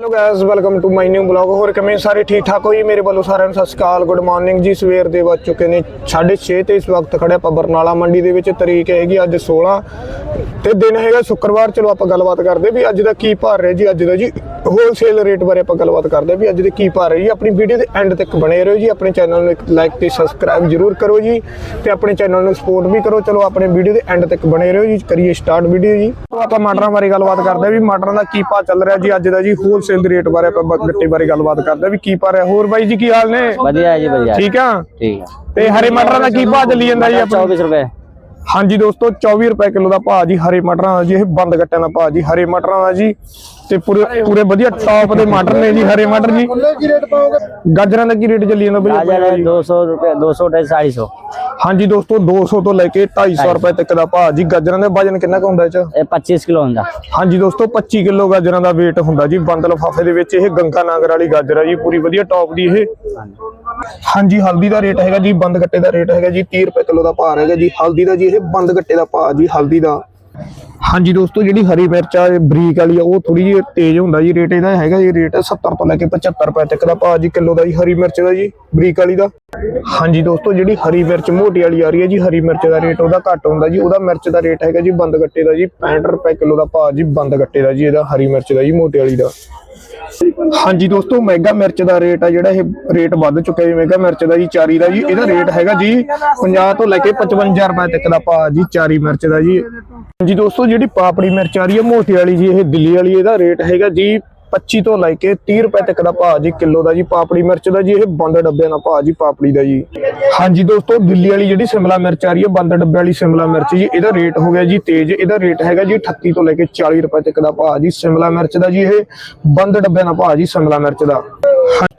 Hello guys welcome to my new blog ਹੋਰ ਕਿਵੇਂ ਸਾਰੇ ਠੀਕ ਠਾਕ ਹੋ ਜੀ? ਮੇਰੇ ਵੱਲੋਂ ਸਾਰਿਆਂ ਨੂੰ ਸਤਿ ਸ਼੍ਰੀ ਅਕਾਲ। ਗੁੱਡ ਮਾਰਨਿੰਗ ਜੀ, ਸਵੇਰ ਦੇ ਵੱਜ ਚੁੱਕੇ ਨੇ 6:30 ਤੇ ਇਸ ਵਕਤ ਖੜੇ ਆਪਾਂ ਬਰਨਾਲਾ ਮੰਡੀ ਦੇ ਵਿੱਚ। ਤਰੀਕ ਹੈਗੀ ਅੱਜ 16 ਤੇ ਦਿਨ ਹੈਗਾ ਸ਼ੁੱਕਰਵਾਰ। ਚਲੋ ਆਪਾਂ ਗੱਲਬਾਤ ਕਰਦੇ ਵੀ ਅੱਜ ਦਾ ਕੀ ਭਾਅ ਰਿਹਾ ਜੀ, ਅੱਜ ਦਾ ਜੀ ਹੋਲਸੇਲ ਰੇਟ ਬਾਰੇ ਆਪਾਂ ਗੱਲਬਾਤ ਕਰਦੇ ਵੀ ਅੱਜ ਦੇ ਕੀ ਭਾਅ ਰਿਹਾ ਜੀ। ਆਪਣੀ ਵੀਡੀਓ ਦੇ ਐਂਡ ਤੱਕ ਬਣੇ ਰਹੋ ਜੀ। ਆਪਣੇ ਚੈਨਲ ਨੂੰ ਇੱਕ ਲਾਈਕ ਤੇ ਸਬਸਕ੍ਰਾਈਬ ਜਰੂਰ ਕਰੋ ਜੀ। ਤੇ ਆਪਣੇ ਚੈਨਲ ਨੂੰ ਸਪੋਰਟ ਵੀ ਕਰੋ। ਚਲੋ ਆਪਣੇ ਵੀਡੀਓ ਦੇ ਐਂਡ ਤੱਕ ਬਣੇ ਰਹੋ ਜੀ। ਕਰੀਏ ਸਟਾਰਟ ਵੀਡੀਓ ਜੀ। ਆਪਾਂ ਮਟਰਾਂ ਬਾਰੇ ਗੱਲਬਾਤ ਕਰਦੇ ਵੀ ਮਟਰਾਂ ਦਾ ਕੀ ਭਾਅ ਚੱਲ ਰਿਹਾ ਜੀ, ਅੱਜ ਦਾ ਜੀ ਹੋਲ ਹੋਲਸੇਲ ਦੇ ਰੇਟ ਬਾਰੇ ਆਪਾਂ ਗੱਟੇ ਬਾਰੇ ਗੱਲਬਾਤ ਕਰਦੇ ਵੀ ਕੀ ਪਾ ਰਿਹਾ। ਹੋਰ ਬਾਈ ਜੀ ਕੀ ਹਾਲ ਨੇ? ਵਧੀਆ ਜੀ ਵਧੀਆ। ਠੀਕ ਆ? ਤੇ ਹਰੇ ਮਟਰਾਂ ਦਾ ਕੀ ਭਾਅ ਚੱਲੀ ਜਾਂਦਾ ਜੀ ਆਪਣਾ? 24 ਰੁਪਏ। ਹਾਂਜੀ ਦੋਸਤੋ 24 ਰੁਪਏ ਕਿਲੋ ਦਾ ਭਾਅ ਜੀ ਹਰੇ ਮਟਰਾਂ ਦਾ ਜੀ ਇਹ ਬੰਦ ਗੱਟਿਆਂ ਦਾ ਭਾਅ ਜੀ ਹਰੇ ਮਟਰਾਂ ਦਾ ਜੀ। ਤੇ ਪੂਰੇ ਪੂਰੇ ਵਧੀਆ ਟਾਪ ਦੇ ਮਟਰ ਨੇ ਜੀ ਹਰੇ ਮਟਰ ਜੀ। ਗਾਜਰਾਂ ਦਾ ਕੀ ਰੇਟ ਚੱਲੀ ਜਾਂਦਾ ਬਈ 200 ਰੁਪਏ 200 250 ਹਾਂਜੀ ਦੋਸਤੋ 200 ਤੋਂ ਲੈ ਕੇ 250 ਰੁਪਏ ਤੱਕ ਦਾ ਭਾਅ ਜੀ ਗਾਜਰਾਂ ਦਾ ਵਜਨ ਕਿੰਨਾ ਕੁ ਹੁੰਦਾ ਚ? ਇਹ 25 ਕਿਲੋ ਹੁੰਦਾ। ਹਾਂਜੀ ਦੋਸਤੋ 25 ਕਿਲੋ ਗਾਜਰਾਂ ਦਾ weight ਹੁੰਦਾ ਜੀ ਬੰਦ ਲਫਾਫੇ ਦੇ ਵਿੱਚ ਇਹ ਗੰਗਾ ਨਾਗਰ ਵਾਲੀ ਗਾਜਰ ਆ ਜੀ ਪੂਰੀ ਵਧੀਆ ਟੌਪ ਦੀ ਇਹ। ਹਾਂਜੀ ਹਲਦੀ ਦਾ ਰੇਟ ਹੈਗਾ ਜੀ ਬੰਦ ਗੱਟੇ ਦਾ ਰੇਟ ਹੈਗਾ ਜੀ 30 ਰੁਪਏ ਕਿਲੋ ਦਾ ਭਾਅ ਹੈਗਾ ਜੀ ਹਲਦੀ ਦਾ ਜੀ ਇਹ ਬੰਦ ਗੱਟੇ ਦਾ ਭਾਅ ਜੀ ਹਲਦੀ ਦਾ। ਹਾਂਜੀ ਦੋਸਤੋ, ਜਿਹੜੀ ਹਰੀ ਮਿਰਚ ਆ ਬਰੀਕ ਵਾਲੀ ਆ, ਉਹ ਥੋੜੀ ਜਿਹੀ ਤੇਜ਼ ਹੁੰਦਾ ਜੀ, ਰੇਟ ਇਹਦਾ ਹੈਗਾ ਜੀ, ਰੇਟ 70 ਤੋਂ ਲੈ ਕੇ 75 ਰੁਪਏ ਤੱਕ ਦਾ ਭਾਅ ਜੀ, ਕਿਲੋ ਦਾ ਜੀ, ਹਰੀ ਮਿਰਚ ਦਾ ਜੀ, ਬਰੀਕ ਵਾਲੀ ਦਾ। ਹਾਂਜੀ ਦੋਸਤੋ, ਜਿਹੜੀ ਹਰੀ ਮਿਰਚ ਮੋਟੀ ਵਾਲੀ ਆ ਰਹੀ ਹੈ ਜੀ, ਹਰੀ ਮਿਰਚ ਦਾ ਰੇਟ ਉਹਦਾ ਘੱਟ ਹੁੰਦਾ ਜੀ, ਉਹਦਾ ਮਿਰਚ ਦਾ ਰੇਟ ਹੈਗਾ ਜੀ, ਬੰਦ ਗੱਟੇ ਦਾ ਜੀ 65 ਰੁਪਏ ਕਿਲੋ ਦਾ ਭਾਅ ਜੀ, ਬੰਦ ਗੱਟੇ ਦਾ ਜੀ, ਇਹਦਾ ਹਰੀ ਮਿਰਚ ਦਾ ਜੀ, ਮੋਟੀ ਵਾਲੀ ਦਾ। ਹਾਂਜੀ ਦੋਸਤੋ, ਮੈਗਾ ਮਿਰਚ ਦਾ ਰੇਟ ਆ ਜਿਹੜਾ ਇਹ ਰੇਟ ਵੱਧ ਚੁੱਕਿਆ ਜੀ। ਮੈਗਾ ਮਿਰਚ ਦਾ ਜੀ, ਚਾਰੀ ਦਾ ਜੀ, ਇਹਦਾ ਰੇਟ ਹੈਗਾ ਜੀ 50 ਤੋਂ ਲੈ ਕੇ 55 ਰੁਪਏ ਤੱਕ ਦਾ ਪਾ ਜੀ, ਚਾਰੀ ਮਿਰਚ ਦਾ ਜੀ। ਹਾਂਜੀ ਦੋਸਤੋ, ਜਿਹੜੀ ਪਾਪੜੀ ਮਿਰਚ ਆ ਰਹੀ ਹੈ ਮੋਟੀ ਵਾਲੀ ਜੀ, ਇਹ ਦਿੱਲੀ ਵਾਲੀ, ਇਹਦਾ ਰੇਟ ਹੈਗਾ ਜੀ 25 ਤੋਂ ਲੈ ਕੇ 30 ਰੁਪਏ ਤੱਕ ਦਾ ਭਾਅ ਜੀ, ਕਿਲੋ ਦਾ ਜੀ, ਪਾਪੜੀ ਮਿਰਚ ਦਾ ਜੀ, ਇਹ ਬੰਦ ਡੱਬਿਆਂ ਦਾ ਭਾਅ ਜੀ, ਪਾਪੜੀ ਦਾ ਜੀ। ਹਾਂਜੀ ਦੋਸਤੋ, ਦਿੱਲੀ ਵਾਲੀ ਜਿਹੜੀ ਸ਼ਿਮਲਾ ਮਿਰਚ ਆ ਰਹੀ ਹੈ, ਬੰਦ ਡੱਬੇ ਵਾਲੀ ਸ਼ਿਮਲਾ ਮਿਰਚ ਜੀ, ਇਹਦਾ ਰੇਟ ਹੋ ਗਿਆ ਜੀ ਤੇਜ਼, ਇਹਦਾ ਰੇਟ ਹੈਗਾ ਜੀ 38 ਤੋਂ ਲੈ ਕੇ 40 ਰੁਪਏ ਤੱਕ ਦਾ ਭਾਅ ਜੀ, ਸ਼ਿਮਲਾ ਮਿਰਚ ਦਾ ਜੀ ਇਹ ਬੰਦ ਡੱਬਿਆਂ ਦਾ ਭਾਅ ਜੀ, ਸ਼ਿਮਲਾ ਮਿਰਚ ਦਾ।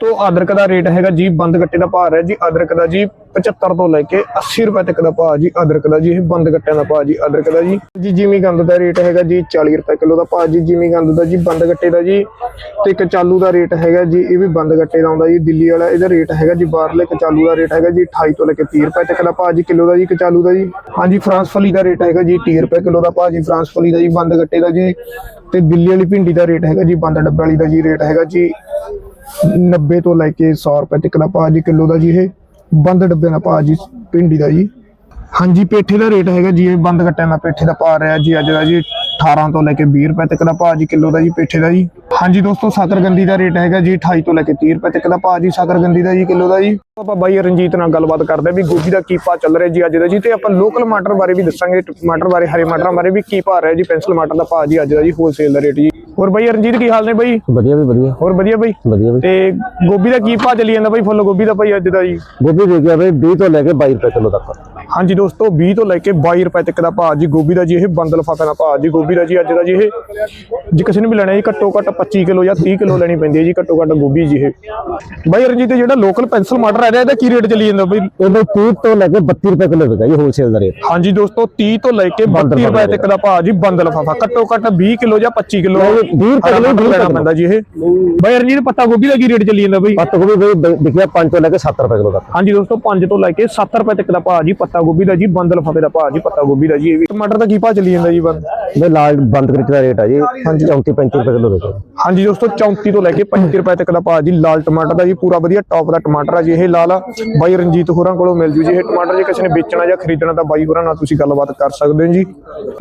ਤੋਂ ਅਦਰਕ ਦਾ ਰੇਟ ਹੈਗਾ ਜੀ, ਬੰਦ ਗੱਟੇ ਦਾ ਭਾਅ ਹੈ ਜੀ ਅਦਰਕ ਦਾ ਜੀ 75 ਤੋਂ ਲੈ ਕੇ 80 ਰੁਪਏ ਤੱਕ ਦਾ ਭਾਅ ਜੀ ਅਦਰਕ ਦਾ ਜੀ, ਇਹ ਬੰਦ ਗੱਟਿਆਂ ਦਾ ਭਾਅ ਜੀ ਅਦਰਕ ਦਾ ਜੀ। ਜੀ, ਜਿਮੀ ਗੰਦ ਦਾ ਰੇਟ ਹੈਗਾ ਜੀ 40 ਰੁਪਏ ਕਿਲੋ ਦਾ ਭਾਅ ਜੀ, ਜਿਮੀ ਗੰਦ ਦਾ ਜੀ, ਬੰਦ ਗੱਟੇ ਦਾ ਜੀ, ਤੇ ਕਚਾਲੂ ਦਾ ਰੇਟ ਹੈਗਾ ਜੀ, ਇਹ ਵੀ ਬੰਦ ਗੱਟੇ ਦਾ ਆਉਂਦਾ ਜੀ, ਦਿੱਲੀ ਵਾਲਾ ਇਹਦਾ ਰੇਟ ਹੈਗਾ ਜੀ, ਬਾਹਰਲੇ ਕਚਾਲੂ ਦਾ ਰੇਟ ਹੈਗਾ ਜੀ 28 ਤੋਂ ਲੈ ਕੇ 30 ਰੁਪਏ ਤੱਕ ਦਾ ਭਾਅ ਜੀ, ਕਿਲੋ ਦਾ ਜੀ ਕਚਾਲੂ ਦਾ ਜੀ। ਹਾਂਜੀ, ਫਰਾਂਸ ਫਲੀ ਦਾ ਰੇਟ ਹੈਗਾ ਜੀ 30 ਰੁਪਏ ਕਿਲੋ ਦਾ ਭਾਅ ਜੀ, ਫਰਾਂਸ ਫਲੀ ਦਾ ਜੀ, ਬੰਦ ਗੱਟੇ ਦਾ ਜੀ, ਤੇ ਦਿੱਲੀ ਵਾਲੀ ਭਿੰਡੀ ਦਾ ਰੇਟ ਹੈਗਾ ਜੀ, ਬੰਦ ਡੱਬੇ ਵਾਲੀ ਦਾ ਜੀ ਰੇਟ ਹੈਗਾ ਜੀ 90 ਤੋਂ ਲੈ ਕੇ 100 ਰੁਪਏ ਤੱਕ ਦਾ ਭਾਅ ਜੀ ਕਿਲੋ ਦਾ ਜੀ ਇਹ, ਬੰਦ ਡੱਬੇ ਦਾ ਭਾਅ ਜੀ, ਭਿੰਡੀ ਦਾ ਜੀ। ਹਾਂਜੀ, ਪੇਠੇ ਦਾ ਰੇਟ ਹੈਗਾ ਜੀ, ਇਹ ਬੰਦ ਕੱਟਿਆਂ ਦਾ ਪੇਠੇ ਦਾ ਭਾਅ ਰਿਹਾ ਜੀ ਅੱਜ ਦਾ ਜੀ। 18 ਤੋਂ ਲੈ ਕੇ 20 ਰੁਪਏ ਤੱਕ ਦਾ ਭਾਅ ਜੀ ਕਿਲੋ ਦਾ ਜੀ ਪੇਠੇ ਦਾ ਜੀ। ਹਾਂਜੀ ਦੋਸਤੋ ਸਾਕਰਗੰਦੀ ਦਾ ਰੇਟ ਹੈਗਾ ਜੀ 28 ਤੋਂ ਲੈ ਕੇ 30 ਰੁਪਏ ਤੱਕ ਦਾ ਭਾਅ ਜੀ ਸਾਕਰਗੰਦੀ ਦਾ ਜੀ ਕਿਲੋ ਦਾ ਜੀ। ਆਪਾਂ ਬਾਈ ਰਣਜੀਤ ਨਾਲ ਗੱਲਬਾਤ ਕਰਦੇ ਵੀ ਗੋਭੀ ਦਾ ਕੀ ਭਾਅ ਚੱਲ ਰਿਹਾ ਜੀ ਅੱਜ ਦਾ ਜੀ ਤੇ ਆਪਾਂ ਲੋਕਲ ਮਟਰ ਬਾਰੇ ਵੀ ਦੱਸਾਂਗੇ ਟਮਾਟਰ ਬਾਰੇ ਹਰੇ ਮਟਰਾਂ ਬਾਰੇ ਵੀ ਕੀ ਭਾਅ ਰਿਹਾ ਜੀ ਪੈਨਸਲ ਮਟਰ ਦਾ ਭਾਅ ਜੀ ਅੱਜ ਦਾ ਜੀ ਹੋਲਸੇਲ ਦਾ ਰੇਟ ਜੀ। ਹੋਰ ਬਾਈ ਰਣਜੀਤ ਕੀ ਹਾਲ ਨੇ ਬਾਈ? ਵਧੀਆ ਵੀ ਵਧੀਆ। ਹੋਰ ਵਧੀਆ ਬਾਈ? ਵਧੀਆ ਤੇ ਗੋਭੀ ਦਾ ਕੀ ਭਾਅ ਚੱਲੀ ਜਾਂਦਾ ਬਾਈ ਫੁੱਲ ਗੋਭੀ ਦਾ ਭਾਈ ਅੱਜ ਦਾ ਜੀ? ਗੋਭੀ ਦੇ ਗਿਆ ਬਈ 20 ਤੋਂ ਲੈ ਕੇ 22 ਰੁਪਏ ਕਿਲੋ ਤੱਕ। ਹਾਂਜੀ ਦੋਸਤੋ 20 ਤੋਂ ਲੈ ਕੇ 22 ਰੁਪਏ ਤੱਕ ਦਾ ਭਾਅ ਜੀ ਗੋਭੀ ਦਾ ਜੀ ਇਹ ਬੰਦ ਲਫਾਫੇ ਦਾ ਭਾਅ ਜੀ ਗੋਭੀ ਦਾ ਜੀ ਅੱਜ ਦਾ ਜੀ ਇਹ ਜੇ ਕਿਸੇ ਨੇ ਵੀ ਲੈਣਾ ਜੀ ਘੱਟੋ ਘੱਟ 25 ਕਿਲੋ ਜਾਂ 30 ਕਿਲੋ ਲੈਣੀ ਪੈਂਦੀ ਹੈ ਜੀ ਘੱਟੋ ਘੱਟ ਗੋਭੀ ਜੀ ਇਹ। ਬਾਈ ਰਣਜੀਤ ਜਿਹੜਾ ਲੋਕਲ ਪੈਨਸਲ ਮਟਰ ਹੈ ਇਹਦਾ ਕੀ ਰੇਟ ਚੱਲੀ ਜਾਂਦਾ ਬਾਈ? ਇਹ ਬਈ 30 ਤੋਂ ਲੈ ਕੇ 32 ਰੁਪਏ ਕਿਲੋ ਵਿਕਦਾ ਜੀ ਹੋਲਸੇਲ ਦਾ ਰੇਟ ਹਾਂਜੀ ਦੋਸਤੋ 30 ਤੋਂ ਲੈ ਕੇ 32 ਰੁਪਏ ਤੱਕ ਦਾ ਭਾਅ ਜੀ ਬੰਦ ਲਫਾਫਾ ਘੱਟੋ ਘੱਟ 20 ਕਿਲੋ ਜਾਂ 25 ਕਿਲੋ 20 ਰੁਪਏ ਕਿੱਲੋ, 20 ਲੈਣਾ ਪੈਂਦਾ ਜੀ ਇਹ। ਬਾਈ ਰਣਜੀਤ ਪੱਤਾ ਗੋਭੀ ਦਾ ਕੀ ਰੇਟ ਚੱਲੀ ਜਾਂਦਾ ਬਾਈ? ਪੱਤ ਗੋਭੀ ਬਈ ਵਿਕਿਆ 5 ਤੋਂ ਲੈ ਕੇ 7 ਰੁਪਏ ਕਿਲੋ ਤੱਕ। ਹਾਂਜੀ ਦੋਸਤੋ 5 ਤੋਂ ਲੈ ਕੇ 7 ਰੁਪਏ ਤੱਕ ਦਾ ਭਾਅ ਜੀ ਪੱਤਾ ਗੋਭੀ ਦਾ ਜੀ ਬੰਦ ਲਫਾਫੇ ਦਾ ਭਾਅ ਜੀ ਪੱਤਾ ਗੋਭੀ ਦਾ ਜੀ ਇਹ ਵੀ। ਟਮਾਟਰ ਦਾ ਕੀ ਭਾਅ ਚੱਲੀ ਜਾਂਦਾ ਜੀ ਬੰਦ? ਬਈ ਲਾਲ ਬੰਦ ਕ੍ਰਿਟ ਦਾ ਰੇਟ ਹੈ ਜੀ। 34 35 ਰੁਪਏ ਕਿਲੋ ਵਿਕਦਾ ਹਾਂਜੀ ਦੋਸਤੋ 34 ਤੋਂ ਲੈ ਕੇ 35 ਰੁਪਏ ਤੱਕ ਦਾ ਭਾਅ ਜੀ ਲਾਲ ਟਮਾਟਰ ਦਾ ਜੀ ਪੂਰਾ ਵਧੀਆ ਟੌਪ ਦਾ ਟਮਾਟਰ ਆ ਜੀ ਇਹ ਲਾਲ ਆ। ਬਾਈ ਰਣਜੀਤ ਹੋਰਾਂ ਕੋਲੋਂ ਮਿਲ ਜੂ ਜੀ ਇਹ ਟਮਾਟਰ ਜੇ ਕਿਸੇ ਨੇ ਵੇਚਣਾ ਜਾਂ ਖਰੀਦਣਾ ਤਾਂ ਬਾਈ ਹੋਰਾਂ ਨਾਲ ਤੁਸੀਂ ਗੱਲਬਾਤ ਕਰ ਸਕਦੇ ਹੋ ਜੀ।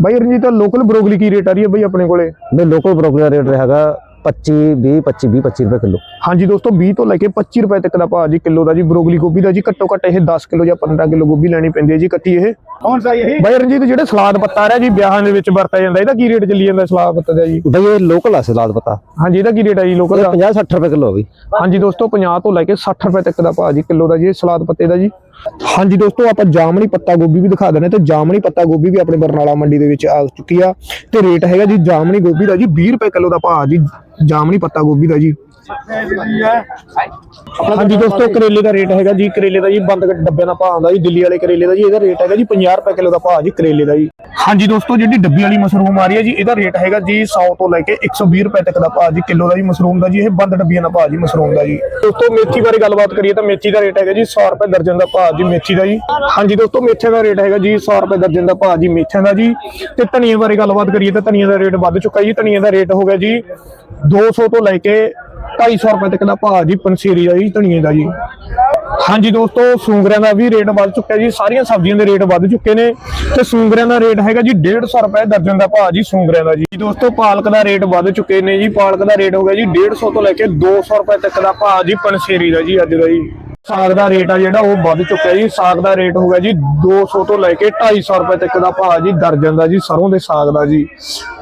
ਬਾਈ ਰਣਜੀਤ ਲੋਕਲ ਬਰੋਗਲੀ ਕੀ ਰੇਟ ਆ ਰਹੀ ਹੈ ਬਾਈ ਆਪਣੇ ਕੋਲੇ? ਬਈ ਲੋਕਲ ਬਰੋਕਲੀ ਦਾ ਰੇਟ ਹੈਗਾ 25 20 25 20 25 ਰੁਪਏ ਕਿਲੋ। ਹਾਂਜੀ ਦੋਸਤੋ 20 ਤੋਂ ਲੈ ਕੇ 25 ਰੁਪਏ ਤੱਕ ਦਾ ਭਾਅ ਜੀ ਕਿਲੋ ਦਾ ਜੀ ਬਰੋਗਲੀ ਗੋਭੀ ਦਾ ਜੀ ਘੱਟੋ ਘੱਟ ਇਹ 10 ਕਿਲੋ ਜਾਂ 15 ਕਿਲੋ ਗੋਭੀ ਲੈਣੀ ਪੈਂਦੀ ਹੈ ਜੀ ਇਕੱਠੀ ਇਹ। ਕੌਣ ਸਾ ਇਹ? ਬਾਈ ਰਣਜੀਤ ਜਿਹੜੇ ਸਲਾਦ ਪੱਤਾ ਆ ਰਿਹਾ ਜੀ ਵਿਆਹਾਂ ਦੇ ਵਿੱਚ ਵਰਤਿਆ ਜਾਂਦਾ ਇਹਦਾ ਕੀ ਰੇਟ ਚੱਲੀ ਜਾਂਦਾ ਸਲਾਦ ਪੱਤਾ ਦਾ ਜੀ? ਬਈ ਇਹ ਲੋਕਲ ਆ ਸਲਾਦ ਪਤਾ। ਹਾਂਜੀ ਇਹਦਾ ਕੀ ਰੇਟ ਹੈ ਜੀ ਲੋਕਲ ਦਾ? 50 60 ਰੁਪਏ ਕਿਲੋ ਆ ਬਈ। ਹਾਂਜੀ ਦੋਸਤੋ 50 ਤੋਂ ਲੈ ਕੇ 60 ਰੁਪਏ ਤੱਕ ਦਾ ਭਾਅ ਜੀ ਕਿਲੋ ਦਾ ਜੀ ਸਲਾਦ ਪੱਤੇ ਦਾ ਜੀ। ਹਾਂਜੀ ਦੋਸਤੋ, ਆਪਾਂ ਜਾਮਣੀ ਪੱਤਾ ਗੋਭੀ ਵੀ ਦਿਖਾ ਦਿੰਦੇ ਤੇ ਜਾਮਣੀ ਪੱਤਾ ਗੋਭੀ ਵੀ ਆਪਣੇ ਬਰਨਾਲਾ ਮੰਡੀ ਦੇ ਵਿੱਚ ਆ ਚੁੱਕੀ ਆ ਤੇ ਰੇਟ ਹੈਗਾ ਜੀ ਜਾਮਣੀ ਗੋਭੀ ਦਾ ਜੀ 20 ਰੁਪਏ ਕਿਲੋ ਦਾ ਭਾਅ ਜੀ, ਜਾਮਣੀ ਪੱਤਾ ਗੋਭੀ ਦਾ ਜੀ। ਹਾਂਜੀ ਦੋਸਤੋ, ਕਰੇਲੇ ਦਾ ਰੇਟ ਹੈਗਾ ਜੀ, ਕਰੇਲੇ ਦਾ ਜੀ ਬੰਦ ਡੱਬਿਆਂ ਦਾ ਭਾਅ ਆਉਂਦਾ ਜੀ, ਦਿੱਲੀ ਵਾਲੇ ਕਰੇਲੇ ਦਾ ਜੀ, ਇਹਦਾ ਰੇਟ ਹੈਗਾ ਜੀ 50 ਰੁਪਏ ਕਿਲੋ ਦਾ ਭਾਅ ਜੀ, ਕਰੇਲੇ ਦਾ ਜੀ। ਹਾਂਜੀ ਦੋਸਤੋ, ਜਿਹੜੀ ਡੱਬੀ ਵਾਲੀ ਮਸ਼ਰੂਮ ਆ ਰਹੀ ਹੈ ਜੀ, ਇਹਦਾ ਰੇਟ ਹੈਗਾ ਜੀ 100 ਤੋਂ ਲੈ ਕੇ 120 ਰੁਪਏ ਤੱਕ ਦਾ ਭਾਅ ਜੀ, ਕਿਲੋ ਦਾ ਜੀ ਮਸ਼ਰੂਮ ਦਾ ਜੀ, ਇਹ ਬੰਦ ਡੱਬੀਆਂ ਦਾ ਭਾਅ ਜੀ, ਮਸ਼ਰੂਮ ਦਾ ਜੀ। ਦੋਸਤੋ, ਮੇਥੀ ਬਾਰੇ ਗੱਲਬਾਤ ਕਰੀਏ ਤਾਂ ਮੇਥੀ ਦਾ ਰੇਟ ਹੈਗਾ ਜੀ 100 ਰੁਪਏ ਦਰਜਨ ਦਾ ਭਾਅ ਜੀ, ਮੇਥੀ ਦਾ ਜੀ। ਹਾਂਜੀ ਦੋਸਤੋ, ਮੇਥੇ ਦਾ ਰੇਟ ਹੈਗਾ ਜੀ 100 ਰੁਪਏ ਦਰਜਨ ਦਾ ਭਾਅ ਜੀ, ਮੇਥਿਆਂ ਦਾ ਜੀ। ਤੇ ਧਨੀਏ ਬਾਰੇ ਗੱਲਬਾਤ ਕਰੀਏ ਤਾਂ ਧਨੀਏ ਦਾ ਰੇਟ ਵੱਧ ਚੁੱਕਾ ਜੀ, ਧਨੀਏ ਦਾ ਰੇਟ ਹੋ ਗਿਆ ਜੀ 200 ਤੋਂ ਲੈ ਕੇ 250 ਰੁਪਏ ਤੱਕ ਦਾ ਭਾਅ ਜੀ ਪੰਸੀਰੀ ਦਾ ਜੀ, ਧਨੀਏ ਦਾ ਜੀ। ਹਾਂਜੀ ਦੋਸਤੋ, ਸੂੰਗਰਿਆਂ ਦਾ ਵੀ ਰੇਟ ਵੱਧ ਚੁੱਕਿਆ ਜੀ, ਸਾਰੀਆਂ ਸਬਜ਼ੀਆਂ ਦੇ ਰੇਟ ਵੱਧ ਚੁੱਕੇ ਨੇ। ਤੇ ਸੂੰਗਰਿਆਂ ਦਾ ਰੇਟ ਹੈਗਾ ਜੀ 150 ਰੁਪਏ ਦਰਜਨ ਦਾ ਭਾਅ ਜੀ, ਸੂੰਗਰਿਆਂ ਦਾ ਜੀ। ਦੋਸਤੋ, ਪਾਲਕ ਦਾ ਰੇਟ ਵੱਧ ਚੁੱਕੇ ਨੇ ਜੀ, ਪਾਲਕ ਦਾ ਰੇਟ ਹੋ ਗਿਆ ਜੀ 150 ਤੋਂ ਲੈ ਕੇ 200 ਰੁਪਏ ਤੱਕ ਦਾ ਭਾਅ ਜੀ ਪੰਸੀਰੀ ਦਾ ਜੀ, ਅੱਜ ਦਾ ਜੀ। ਸਾਗ ਦਾ ਰੇਟ ਆ ਜਿਹੜਾ ਉਹ ਵੱਧ ਚੁੱਕਿਆ ਜੀ। ਸਾਗ ਦਾ ਰੇਟ ਹੋ ਜੀ 200 ਤੋਂ ਲੈ ਕੇ 250 ਰੁਪਏ ਤੱਕ ਦਾ ਭਾਅ ਜੀ ਦਰਜਨ ਦਾ ਜੀ ਸਰੋਂ ਦੇ ਸਾਗ ਦਾ ਜੀ।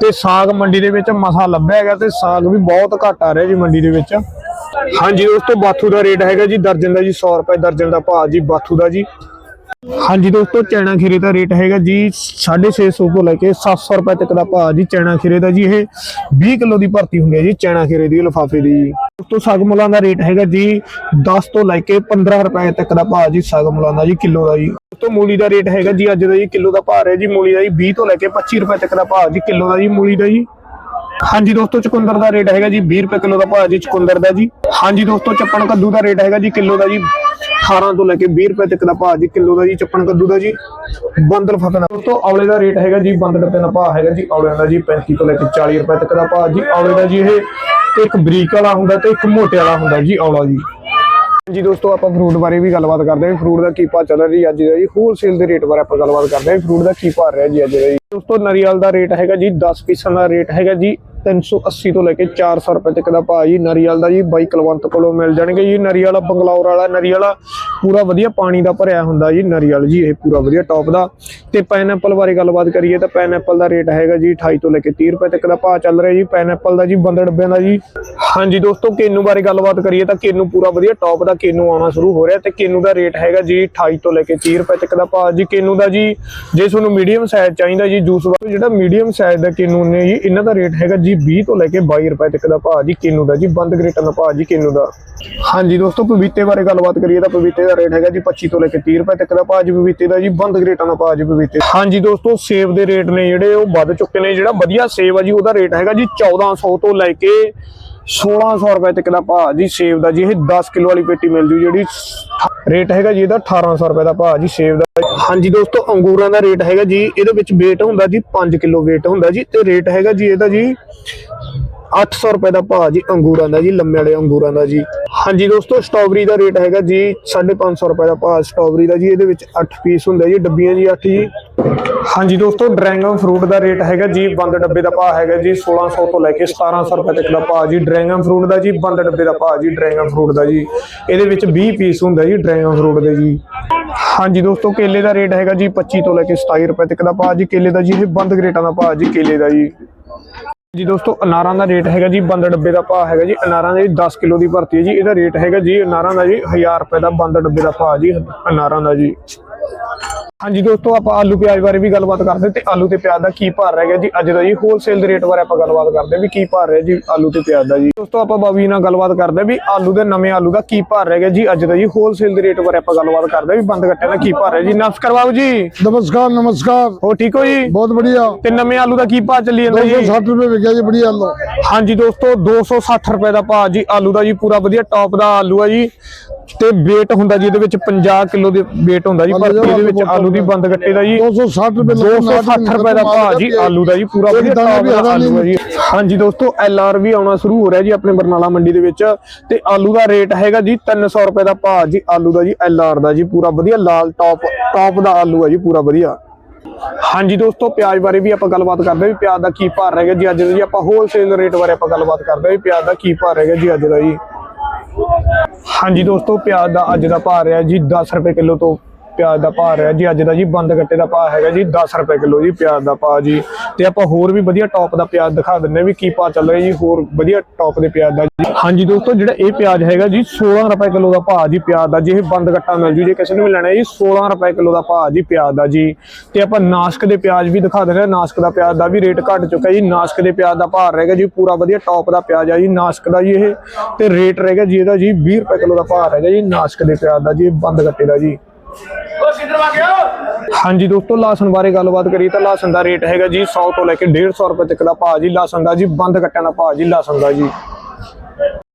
ਤੇ ਸਾਗ ਮੰਡੀ ਦੇ ਵਿੱਚ ਮਸਾ ਲੱਭਿਆ ਹੈਗਾ ਤੇ ਸਾਗ ਵੀ ਬਹੁਤ ਘੱਟ ਆ ਰਿਹਾ ਜੀ ਮੰਡੀ ਦੇ ਵਿੱਚ। ਹਾਂਜੀ, ਉਸ ਤੋਂ ਬਾਥੂ ਦਾ ਰੇਟ ਹੈਗਾ ਜੀ ਦਰਜਨ ਦਾ ਜੀ 100 ਰੁਪਏ ਦਰਜਨ ਦਾ ਭਾਅ ਜੀ ਬਾਥੂ ਦਾ ਜੀ। ਹਾਂਜੀ ਦੋਸਤੋ ਚੈਨਾ ਖੀਰੇ ਦਾ ਰੇਟ ਹੈਗਾ ਜੀ 650 ਤੋਂ ਲੈ ਕੇ 700 ਰੁਪਏ ਤੱਕ ਦਾ ਭਾਅ ਜੀ ਚੈਨਾ ਖੀਰੇ ਦਾ ਜੀ, ਇਹ 20 ਕਿਲੋ ਦੀ ਭਰਤੀ ਹੁੰਦੀ ਹੈ ਜੀ ਚੈਨਾ ਖੀਰੇ ਦੀ ਲਿਫਾਫੇ ਦੀ। ਜੀ ਦੋਸਤੋ ਸਾਗਮੁਲਾਂ ਦਾ ਰੇਟ ਹੈਗਾ ਜੀ 10 ਤੋਂ ਲੈ ਕੇ 15 ਰੁਪਏ ਤੱਕ ਦਾ ਭਾਅ ਜੀ ਸਾਗਮੁਲਾਂ ਦਾ ਜੀ, ਕਿਲੋ ਦਾ ਜੀ। ਦੋਸਤੋ, ਮੂਲੀ ਦਾ ਰੇਟ ਹੈਗਾ ਜੀ ਅੱਜ ਦਾ ਜੀ ਕਿਲੋ ਦਾ ਭਾਅ ਹੈ ਜੀ, ਮੂਲੀ ਦਾ ਜੀ 20 ਤੋਂ ਲੈ ਕੇ 25 ਰੁਪਏ ਤੱਕ ਦਾ ਭਾਅ ਜੀ, ਕਿਲੋ ਦਾ ਜੀ, ਮੂਲੀ ਦਾ ਜੀ। ਹਾਂਜੀ ਦੋਸਤੋ, ਚਕੁੰਦਰ ਦਾ ਰੇਟ ਹੈਗਾ ਜੀ 20 ਰੁਪਏ ਕਿਲੋ ਦਾ ਭਾਅ ਜੀ, ਚਕੁੰਦਰ ਦਾ ਜੀ। ਹਾਂਜੀ ਦੋਸਤੋ, ਚੱਪਣ ਕੱਦੂ ਦਾ ਰੇਟ ਹੈਗਾ ਜੀ ਕਿਲੋ ਦਾ ਜੀ 18 ਤੋਂ ਲੈ ਕੇ 20 ਰੁਪਏ ਤੱਕ ਦਾ ਭਾਅ ਜੀ ਕਿਲੋ ਦਾ ਜੀ ਚੱਪਣ ਕੱਦੂ ਦਾ ਜੀ ਬੰਦ ਲਫਾਫੇ ਦੋਸਤੋ ਔਲੇ ਦਾ ਰੇਟ ਹੈਗਾ ਜੀ ਬੰਦ ਡੱਬੇ ਦਾ ਭਾਅ ਹੈਗਾ ਜੀ ਔਲਿਆਂ ਦਾ ਜੀ 35 ਤੋਂ ਲੈ ਕੇ 40 ਰੁਪਏ ਤੱਕ ਦਾ ਭਾਅ ਜੀ ਔਲੇ ਦਾ ਜੀ ਇਹ ਇੱਕ ਬਰੀਕ ਵਾਲਾ ਹੁੰਦਾ ਤੇ ਇੱਕ ਮੋਟੇ ਵਾਲਾ ਹੁੰਦਾ ਜੀ ਔਲਾ ਜੀ। ਜੀ ਦੋਸਤੋ ਆਪਾਂ ਫਰੂਟ ਬਾਰੇ ਵੀ ਗੱਲਬਾਤ ਕਰਦੇ ਹਾਂ ਫਰੂਟ ਦਾ ਕੀ ਭਾਅ ਚੱਲ ਰਿਹਾ ਜੀ ਅੱਜ ਦਾ ਜੀ? ਹੋਲਸੇਲ ਦੇ ਰੇਟ ਬਾਰੇ ਆਪਾਂ ਗੱਲਬਾਤ ਕਰਦੇ ਹਾਂ ਫਰੂਟ ਦਾ ਕੀ ਭਾਅ ਰਿਹਾ ਜੀ ਅੱਜ ਦਾ ਜੀ? ਦੋਸਤੋ ਨਰੀਅਲ ਦਾ ਰੇਟ ਹੈਗਾ ਜੀ 10 ਪੀਸਾਂ ਦਾ ਰੇਟ ਹੈਗਾ ਜੀ 380 ਤੋਂ ਲੈ ਕੇ 400 ਰੁਪਏ ਤੱਕ ਦਾ ਭਾਅ ਜੀ, ਨਰੀਅਲ ਦਾ ਜੀ, ਬਾਈ ਕੁਲਵੰਤ ਕੋਲੋਂ ਮਿਲ ਜਾਣਗੇ ਜੀ। ਨਰੀਅਲ, ਬੰਗਲੌਰ ਵਾਲਾ, ਨਰੀਅਲ ਪੂਰਾ ਵਧੀਆ ਪਾਣੀ ਦਾ ਭਰਿਆ ਹੁੰਦਾ ਜੀ, ਨਰੀਅਲ ਜੀ, ਇਹ ਪੂਰਾ ਵਧੀਆ ਟੌਪ ਦਾ। ਤੇ ਪਾਈਨਐਪਲ ਬਾਰੇ ਗੱਲਬਾਤ ਕਰੀਏ ਤਾਂ ਪਾਈਨਐਪਲ ਦਾ ਰੇਟ ਹੈਗਾ ਜੀ 28 ਤੋਂ ਲੈ ਕੇ 30 ਰੁਪਏ ਤੱਕ ਦਾ ਭਾਅ ਚੱਲ ਰਿਹਾ ਜੀ। ਪਾਈਨਐਪਲ ਦਾ ਜੀ ਬੰਦ ਡੱਬਿਆਂ ਦਾ ਜੀ। ਹਾਂਜੀ ਦੋਸਤੋ, ਕੇਨੂ ਬਾਰੇ ਗੱਲਬਾਤ ਕਰੀਏ ਤਾਂ ਕੇਨੂ ਪੂਰਾ ਵਧੀਆ ਟੌਪ ਦਾ ਕੇਨੂ ਆਉਣਾ ਸ਼ੁਰੂ ਹੋ ਰਿਹਾ ਤੇ ਕੇਨੂ ਦਾ ਰੇਟ ਹੈਗਾ ਜੀ 28 ਤੋਂ ਲੈ ਕੇ 30 ਰੁਪਏ ਤੱਕ ਦਾ ਭਾਅ ਜੀ। ਕੇਨੂ ਦਾ ਜੀ, ਜੇ ਤੁਹਾਨੂੰ ਮੀਡੀਅਮ ਸਾਈਜ਼ ਚਾਹੀਦਾ ਜੀ ਜੂਸ ਵਾਲਾ, ਜਿਹੜਾ ਮੀਡੀਅਮ ਸਾਈਜ਼ ਦਾ ਕੇਨੂ ਨੇ ਜੀ, ਇਹਨਾਂ ਦਾ ਰੇਟ ਹੈਗਾ ਜੀ 20 ਤੋਂ ਲੈ ਕੇ 22 ਰੁਪਏ ਤੱਕ ਦਾ ਭਾਅ ਜੀ ਕੇਨੂ ਦਾ ਜੀ, ਬੰਦ ਗ੍ਰੇਟਾਂ ਦਾ ਭਾਅ ਜੀ ਕੇਨੂ ਦਾ। ਹਾਂਜੀ ਦੋਸਤੋ ਪਪੀਤੇ ਬਾਰੇ ਗੱਲਬਾਤ ਕਰੀਏ ਤਾਂ ਪਪੀਤੇ ਦਾ ਰੇਟ ਹੈਗਾ ਜੀ 25 ਤੋਂ ਲੈ ਕੇ 30 ਰੁਪਏ ਤੱਕ ਦਾ ਭਾਅ ਜੀ ਪਪੀਤੇ ਦਾ ਜੀ, ਬੰਦ ਗ੍ਰੇਟਾਂ ਦਾ ਭਾਅ ਜੀ ਪਪੀਤੇ ਹਾਂਜੀ ਦੋਸਤੋ, ਸੇਬ ਦੇ ਰੇਟ ਨੇ ਜਿਹੜੇ ਉਹ ਵੱਧ ਚੁੱਕੇ ਨੇ, ਜਿਹੜਾ ਵਧੀਆ ਸੇਬ ਆ ਜੀ, ਉਹਦਾ ਰੇਟ ਹੈਗਾ ਜੀ 1400 ਤੋਂ ਲੈ ਕੇ 1600 ਰੁਪਏ ਤੱਕ ਦਾ ਭਾਅ ਜੀ ਸੇਬ ਦਾ ਜੀ, ਇਹ 10 ਕਿਲੋ ਵਾਲੀ ਪੇਟੀ ਮਿਲ ਜੂ ਜਿਹੜੀ ਰੇਟ ਹੈਗਾ ਜੀ ਇਹਦਾ 1800 ਰੁਪਏ ਦਾ ਭਾਅ ਜੀ ਸੇਬ ਦਾ। ਹਾਂਜੀ ਦੋਸਤੋ, ਅੰਗੂਰਾਂ ਦਾ ਰੇਟ ਹੈਗਾ ਜੀ, ਇਹਦੇ ਵਿੱਚ weight ਹੁੰਦਾ ਜੀ 5 ਕਿਲੋ weight ਹੁੰਦਾ ਜੀ, ਤੇ ਰੇਟ ਹੈਗਾ ਜੀ ਇਹਦਾ ਜੀ 800 ਰੁਪਏ ਦਾ ਭਾਅ ਜੀ ਅੰਗੂਰਾਂ ਦਾ ਜੀ, ਲੰਮੇ ਵਾਲੇ ਅੰਗੂਰਾਂ ਦਾ ਜੀ। ਹਾਂਜੀ ਦੋਸਤੋ, ਸਟ੍ਰਾਬੇਰੀ ਦਾ ਰੇਟ ਹੈਗਾ ਜੀ 550 ਰੁਪਏ ਦਾ ਭਾਅ ਸਟ੍ਰਾਬੇਰੀ ਦਾ ਜੀ, ਇਹਦੇ ਵਿੱਚ 8 ਪੀਸ ਹੁੰਦਾ ਜੀ, ਡੱਬੀਆਂ ਜੀ 8 ਜੀ। ਹਾਂਜੀ ਦੋਸਤੋ, ਡਰੈਗਨ ਫਰੂਟ ਦਾ ਰੇਟ ਹੈਗਾ ਜੀ, ਬੰਦ ਡੱਬੇ ਦਾ ਭਾਅ ਹੈਗਾ ਜੀ 1600 ਤੋਂ ਲੈ ਕੇ 1700 ਰੁਪਏ ਤੱਕ ਦਾ ਭਾਅ ਜੀ। ਡਰੈਗਨ ਫਰੂਟ ਦਾ ਜੀ, ਬੰਦ ਡੱਬੇ ਦਾ ਭਾਅ ਜੀ, ਡਰੈਗਨ ਫਰੂਟ ਦਾ ਜੀ। ਇਹਦੇ ਵਿੱਚ 20 ਪੀਸ ਹੁੰਦਾ ਜੀ, ਡਰੈਗਨ ਫਰੂਟ ਦੇ ਜੀ। ਹਾਂਜੀ ਦੋਸਤੋ, ਕੇਲੇ ਦਾ ਰੇਟ ਹੈਗਾ ਜੀ 25 ਤੋਂ ਲੈ ਕੇ 27 ਰੁਪਏ ਤੱਕ ਦਾ ਭਾਅ ਜੀ। ਕੇਲੇ ਦਾ ਜੀ, ਇਹ ਬੰਦ ਗ੍ਰੇਟਾਂ ਦਾ ਭਾਅ ਜੀ, ਕੇਲੇ ਦਾ ਜੀ। ਜੀ ਦੋਸਤੋ, ਅਨਾਰਾਂ ਦਾ ਰੇਟ ਹੈਗਾ ਜੀ, ਬੰਦ ਡੱਬੇ ਦਾ ਭਾਅ ਹੈਗਾ ਜੀ, ਅਨਾਰਾਂ ਦੇ 10 ਕਿਲੋ ਦੀ ਭਰਤੀ ਹੈ ਜੀ, ਇਹਦਾ ਰੇਟ ਹੈਗਾ ਜੀ, ਅਨਾਰਾਂ ਦਾ ਜੀ 1000 ਰੁਪਏ ਦਾ ਬੰਦ ਡੱਬੇ ਦਾ ਭਾਅ ਜੀ, ਅਨਾਰਾਂ ਦਾ ਜੀ। ਹਾਂਜੀ ਦੋਸਤੋ ਆਪਾਂ ਆਲੂ ਪਿਆਜ਼ ਬਾਰੇ ਵੀ ਗੱਲਬਾਤ ਕਰਦੇ ਤੇ ਆਲੂ ਤੇ ਪਿਆਜ਼ ਦਾ ਕੀ ਭਾਅ ਰਹਿ ਗਿਆ ਜੀ ਅੱਜ ਦਾ ਜੀ ਹੋਲਸੇਲ ਦੇ ਰੇਟ ਬਾਰੇ ਆਪਾਂ ਗੱਲਬਾਤ ਕਰਦੇ ਵੀ ਕੀ ਭਾਅ ਰਿਹਾ ਜੀ ਆਲੂ ਤੇ ਪਿਆਜ਼ ਦਾ ਜੀ। ਦੋਸਤੋ ਆਪਾਂ ਬਾਬੀ ਨਾਲ ਗੱਲਬਾਤ ਕਰਦੇ ਵੀ ਆਲੂ ਦੇ ਨਵੇਂ ਆਲੂ ਦਾ ਕੀ ਭਾਅ ਰਹਿ ਗਿਆ ਜੀ ਅੱਜ ਦਾ ਜੀ ਹੋਲਸੇਲ ਦੇ ਰੇਟ ਬਾਰੇ ਆਪਾਂ ਗੱਲਬਾਤ ਕਰਦੇ ਵੀ ਬੰਦ ਕੱਟਿਆ ਦਾ ਕੀ ਭਾਅ ਰਿਹਾ ਜੀ। ਨਮਸਕਾਰ ਬਾਬੂ ਜੀ। ਨਮਸਕਾਰ ਨਮਸਕਾਰ। ਹੋ ਠੀਕ ਹੋ ਜੀ? ਬਹੁਤ ਵਧੀਆ। ਤੇ ਨਵੇਂ ਆਲੂ ਦਾ ਕੀ ਭਾਅ ਚੱਲੀ ਜਾਂਦਾ ਜੀ? 260 ਰੁਪਏ ਵਿਕਿਆ ਜੀ ਬੜੀ ਆਲੂ। ਹਾਂਜੀ ਦੋਸਤੋ 260 ਰੁਪਏ ਦਾ ਭਾਅ ਜੀ ਆਲੂ ਦਾ ਜੀ ਪੂਰਾ ਵਧੀਆ ਟੌਪ ਦਾ ਆਲੂ ਆ ਜੀ। ਤੇ weight ਹੁੰਦਾ ਜੀ ਇਹਦੇ ਵਿੱਚ 50 ਕਿਲੋ ਦੇ ਵੇਟ ਹੁੰਦਾ ਜੀ ਪਰ ਇਹਦੇ ਵਿੱਚ ਆਲੂ ਦੀ ਬੰਦ ਗੱਟੇ ਦਾ ਜੀ। 260 ਰੁਪਏ 260 ਰੁਪਏ ਦਾ ਭਾਅ ਜੀ ਆਲੂ ਦਾ ਜੀ ਪੂਰਾ ਹਾਂਜੀ ਦੋਸਤੋ ਐਲ ਆਰ ਵੀ ਆਉਣਾ ਸ਼ੁਰੂ ਹੋ ਰਿਹਾ ਜੀ ਆਪਣੇ ਬਰਨਾਲਾ ਮੰਡੀ ਦੇ ਵਿੱਚ ਤੇ ਆਲੂ ਦਾ ਰੇਟ ਹੈਗਾ ਜੀ 300 ਰੁਪਏ ਦਾ ਭਾਅ ਜੀ ਆਲੂ ਦਾ ਜੀ ਐਲ ਆਰ ਦਾ ਜੀ ਪੂਰਾ ਵਧੀਆ ਲਾਲ ਟੌਪ ਟੌਪ ਦਾ ਆਲੂ ਹੈ ਜੀ ਪੂਰਾ ਵਧੀਆ। ਹਾਂਜੀ ਦੋਸਤੋ ਪਿਆਜ਼ ਬਾਰੇ ਵੀ ਆਪਾਂ ਗੱਲਬਾਤ ਕਰਦੇ ਹਾਂ ਪਿਆਜ਼ ਦਾ ਕੀ ਭਾਅ ਰਹਿ ਗਿਆ ਜੀ ਅੱਜ ਦਾ ਜੀ ਆਪਾਂ ਹੋਲਸੇਲ ਰੇਟ ਬਾਰੇ ਆਪਾਂ ਗੱਲਬਾਤ ਕਰਦੇ ਹਾਂ ਪਿਆਜ਼ ਦਾ ਕੀ ਭਾਅ ਰਹਿ ਗਿਆ ਜੀ ਅੱਜ ਦਾ ਜੀ। ਹਾਂਜੀ ਦੋਸਤੋ, ਪਿਆਜ਼ ਦਾ ਅੱਜ ਦਾ ਭਾਅ ਰਿਹਾ ਜੀ 10 ਰੁਪਏ ਕਿਲੋ ਤੋਂ ਪਿਆਜ਼ ਦਾ ਭਾਅ ਰਿਹਾ ਜੀ। ਅੱਜ ਦਾ ਜੀ ਬੰਦ ਗੱਟੇ ਦਾ ਭਾਅ ਹੈਗਾ ਜੀ 10 ਰੁਪਏ ਕਿਲੋ ਜੀ ਪਿਆਜ਼ ਦਾ ਭਾਅ ਜੀ। ਤੇ ਆਪਾਂ ਹੋਰ ਵੀ ਵਧੀਆ ਟੌਪ ਦਾ ਪਿਆਜ਼ ਦਿਖਾ ਦਿੰਨੇ ਵੀ ਕੀ ਭਾਅ ਚੱਲ ਰਿਹਾ ਜੀ, ਹੋਰ ਵਧੀਆ ਟੌਪ ਦੇ ਪਿਆਜ਼ ਦਾ ਜੀ। ਹਾਂਜੀ ਦੋਸਤੋ, ਜਿਹੜਾ ਇਹ ਪਿਆਜ਼ ਹੈਗਾ ਜੀ 16 ਰੁਪਏ ਕਿਲੋ ਦਾ ਭਾਅ ਜੀ ਪਿਆਜ਼ ਦਾ, ਜੀ ਇਹ ਬੰਦ ਗੱਟਾ ਮਿਲ ਜੂ, ਜੇ ਕਿਸੇ ਨੂੰ ਵੀ ਲੈਣਾ ਜੀ 16 ਰੁਪਏ ਕਿਲੋ ਦਾ ਭਾਅ ਜੀ ਪਿਆਜ਼ ਦਾ ਜੀ। ਤੇ ਆਪਾਂ ਨਾਸਕ ਦੇ ਪਿਆਜ਼ ਵੀ ਦਿਖਾ ਦਿੰਦੇ ਹਾਂ, ਨਾਸਕ ਦਾ ਪਿਆਜ਼ ਦਾ ਵੀ ਰੇਟ ਘਟ ਚੁੱਕਾ ਜੀ, ਨਾਸਕ ਦੇ ਪਿਆਜ਼ ਦਾ ਭਾਅ ਰਹੇਗਾ ਜੀ, ਪੂਰਾ ਵਧੀਆ ਟੌਪ ਦਾ ਪਿਆਜ਼ ਆ ਜੀ, ਨਾਸਕ ਦਾ ਜੀ ਇਹ। ਤੇ ਰੇਟ ਰਹੇਗਾ ਜੀ ਇਹਦਾ ਜੀ 20 ਰੁਪਏ ਕਿਲੋ ਦਾ ਭਾਅ ਰਹੇਗਾ ਜੀ, ਨਾਸਕ ਦੇ ਪਿਆਜ਼ ਦਾ ਜੀ ਬੰਦ ਗੱਟੇ ਦਾ ਜੀ। ਹਾਂਜੀ ਦੋਸਤੋ ਲਾਸਨ ਬਾਰੇ ਗੱਲਬਾਤ ਕਰੀਏ ਤਾਂ ਲਾਸਨ ਦਾ ਰੇਟ ਹੈਗਾ ਜੀ 100 ਤੋਂ ਲੈ ਕੇ 150 ਰੁਪਏ ਤੱਕ ਦਾ ਭਾਅ ਜੀ ਲਾਸਨ ਦਾ ਜੀ, ਬੰਦ ਕੱਟਿਆਂ ਦਾ ਭਾਅ ਜੀ ਲਾਸਨ ਦਾ ਜੀ।